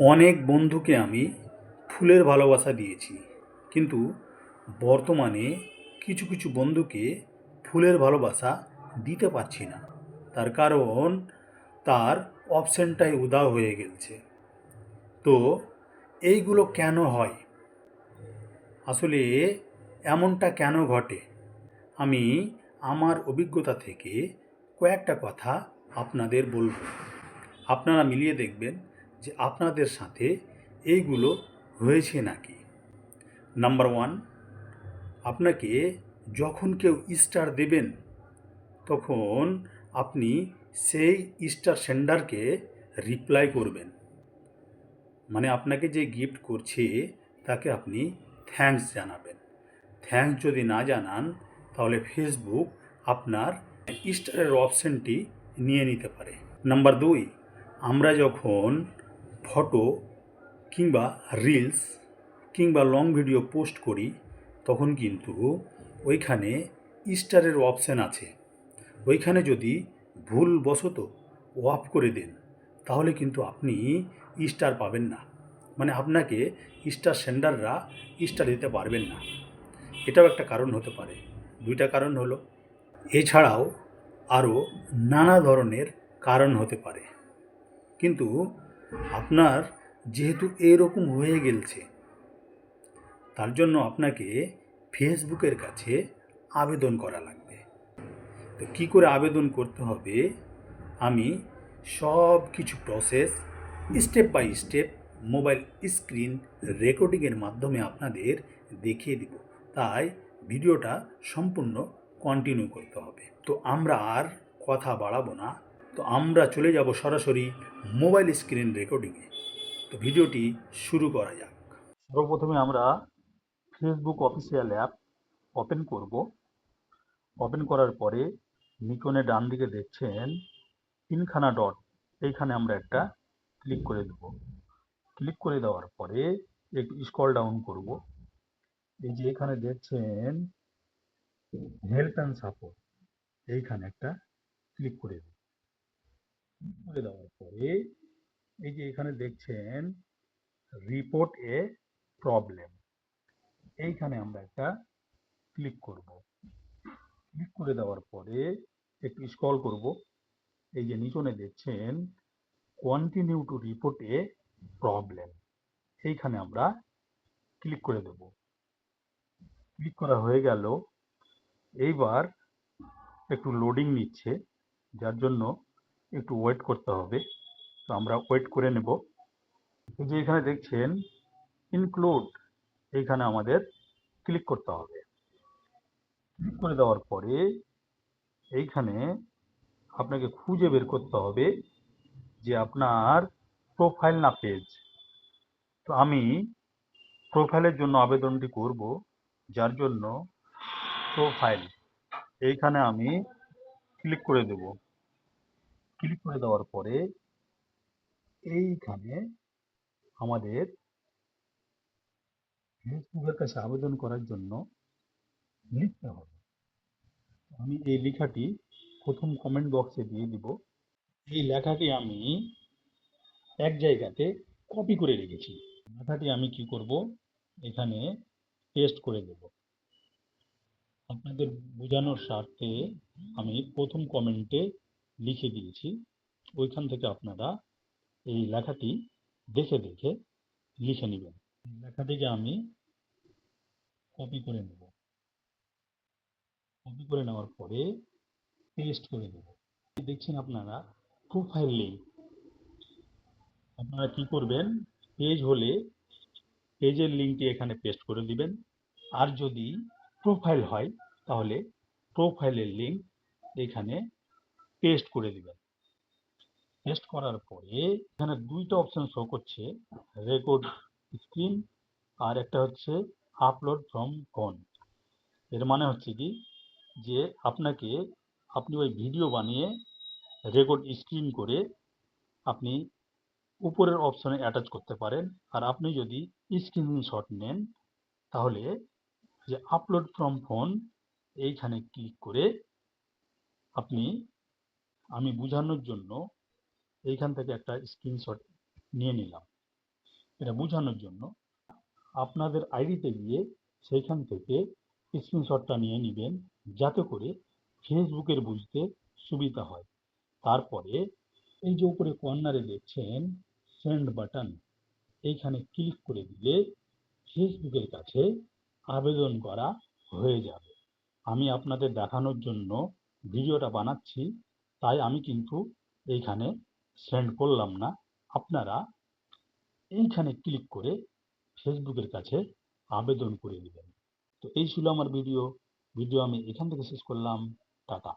অনেক বন্ধুকে আমি ফুলের ভালোবাসা দিয়েছি। কিন্তু বর্তমানে কিছু কিছু বন্ধুকে ফুলের ভালোবাসা দিতে পারছি না। তার কারণ তার অপশানটাই উধাও হয়ে গেছে তো এইগুলো কেন হয়? আসলে এমনটা কেন ঘটে? আমি আমার অভিজ্ঞতা থেকে কয়েকটা কথা আপনাদের বলব। আপনারা মিলিয়ে দেখবেন যে আপনাদের সাথে এইগুলো হয়েছে নাকি? নাম্বার ওয়ান আপনাকে যখন কেউ স্টার দেবেন, তখন আপনি সেই স্টার সেন্ডারকে রিপ্লাই করবেন। মানে আপনাকে যে গিফট করছে, তাকে আপনি থ্যাঙ্কস জানাবেন। থ্যাঙ্কস যদি না জানান, তাহলে ফেসবুক আপনার স্টারের অপশানটি নিয়ে নিতে পারে। নাম্বার দুই, আমরা যখন ফটো কিংবা রিলস কিংবা লং ভিডিও পোস্ট করি, তখন কিন্তু ওইখানে স্টারের অপশান আছে। ওইখানে যদি ভুলবশত অফ করে দেন, তাহলে কিন্তু আপনি স্টার পাবেন না। মানে আপনাকে স্টার সেন্ডাররা স্টার দিতে পারবেন না। এটাও একটা কারণ হতে পারে। দুইটা কারণ হলো, এছাড়াও আরও নানা ধরনের কারণ হতে পারে। কিন্তু আপনার যেহেতু এরকম হয়ে গেলছে, তার জন্য আপনাকে ফেসবুকের কাছে আবেদন করা লাগবে। তো কী করে আবেদন করতে হবে? আমি সব কিছু process step by step mobile screen রেকর্ডিংয়ের মাধ্যমে আপনাদের দেখিয়ে দিব। তাই ভিডিওটা সম্পূর্ণ কন্টিনিউ করতে হবে। তো আমরা আর কথা বাড়াবো না। তো আমরা চলে যাব সরাসরি মোবাইল স্ক্রিন রেকর্ডিংয়ে তো ভিডিওটি শুরু করা যাক। সর্বপ্রথমে আমরা ফেসবুক অফিসিয়াল অ্যাপ ওপেন করব। ওপেন করার পরে নিকনে ডান দিকে দেখছেন তিনখানা ডট এইখানে আমরা একটা ক্লিক করে দেব। ক্লিক করে দেওয়ার পরে একটু স্ক্রল ডাউন করব। এই যে এখানে দেখছেন হেল্প অ্যান্ড সাপোর্ট এইখানে একটা ক্লিক করে দেব। করে দেওয়ার পরে এই যে এখানে দেখছেন রিপোর্ট এ প্রবলেম এইখানে আমরা একটা ক্লিক করব। ক্লিক করে দেওয়ার পরে একটু স্ক্রল করব। এই যে নিচনে দেখছেন continue to report a problem এইখানে আমরা ক্লিক করে দেব। ক্লিক করা হয়ে গেল। এইবার একটু লোডিং নিচ্ছে। যার জন্য একটু ওয়েট করতে হবে। তো আমরা ওয়েট করে নেব। এই যে এখানে দেখছেন ইনক্লুড এইখানে আমাদের ক্লিক করতে হবে। ক্লিক করে দেওয়ার পরে এইখানে আপনাকে খুঁজে বের করতে হবে যে আপনার প্রোফাইল না পেজ তো আমি প্রোফাইলের জন্য আবেদনটি করব, যার জন্য প্রোফাইল এইখানে আমি ক্লিক করে দেব। ক্লিক করে দেওয়ার পরে এইখানে আমাদের ফেসবুকের কাছে আবেদন করার জন্য লিখতে হবে। আমি এই লেখাটি প্রথম কমেন্ট বক্সে দিয়ে দিব। এই লেখাটি আমি এক জায়গাতে কপি করে রেখেছি। লেখাটি আমি কি করব? এখানে পেস্ট করে দেব। আপনাদের বোঝানোর স্বার্থে আমি প্রথম কমেন্টে লিখে দিয়েছি। ওইখান থেকে আপনারা এই লেখাটি দেখে দেখে লিখে নেবেন। লেখাটিকে আমি কপি করে নেব। কপি করে নেওয়ার পরে পেস্ট করে দেব দেখছেন আপনারা প্রোফাইল লিঙ্ক আপনারা কি করবেন? পেজ হলে পেজের লিঙ্কটি এখানে পেস্ট করে দিবেন। আর যদি প্রোফাইল হয়, তাহলে প্রোফাইলের লিঙ্ক এখানে পেস্ট করে দিবেন। পেস্ট করার পরে এখানে দুইটা অপশন শো করছে রেকর্ড স্ক্রিন আর একটা হচ্ছে আপলোড ফ্রম ফোন এর মানে হচ্ছে কি? যে আপনাকে আপনি ওই ভিডিও বানিয়ে রেকর্ড স্ক্রিন করে আপনি উপরের অপশনে অ্যাটাচ করতে পারেন। আর আপনি যদি স্ক্রিনশট নেন, তাহলে যে আপলোড ফ্রম ফোন এইখানে ক্লিক করে আপনি আমি বোঝানোর জন্য এইখান থেকে একটা স্ক্রিনশট নিয়ে নিলাম। এটা বোঝানোর জন্য আপনাদের আইডিতে গিয়ে সেইখান থেকে স্ক্রিনশটটা নিয়ে নেবেন, যাতে করে ফেসবুকের বুঝতে সুবিধা হয়। তারপরে এই যে উপরে কর্নারে দেখছেন সেন্ড বাটন এইখানে ক্লিক করে দিলে ফেসবুকের কাছে আবেদন করা হয়ে যাবে। আমি আপনাদের দেখানোর জন্য ভিডিওটা বানাচ্ছি। তাই আমি কিন্তু এইখানে সেন্ড করলাম না। আপনারা এইখানে ক্লিক করে ফেসবুকের কাছে আবেদন করে দেবেন তো এই ছিল আমার ভিডিও ভিডিও আমি এখান থেকে শেষ করলাম। টাটা।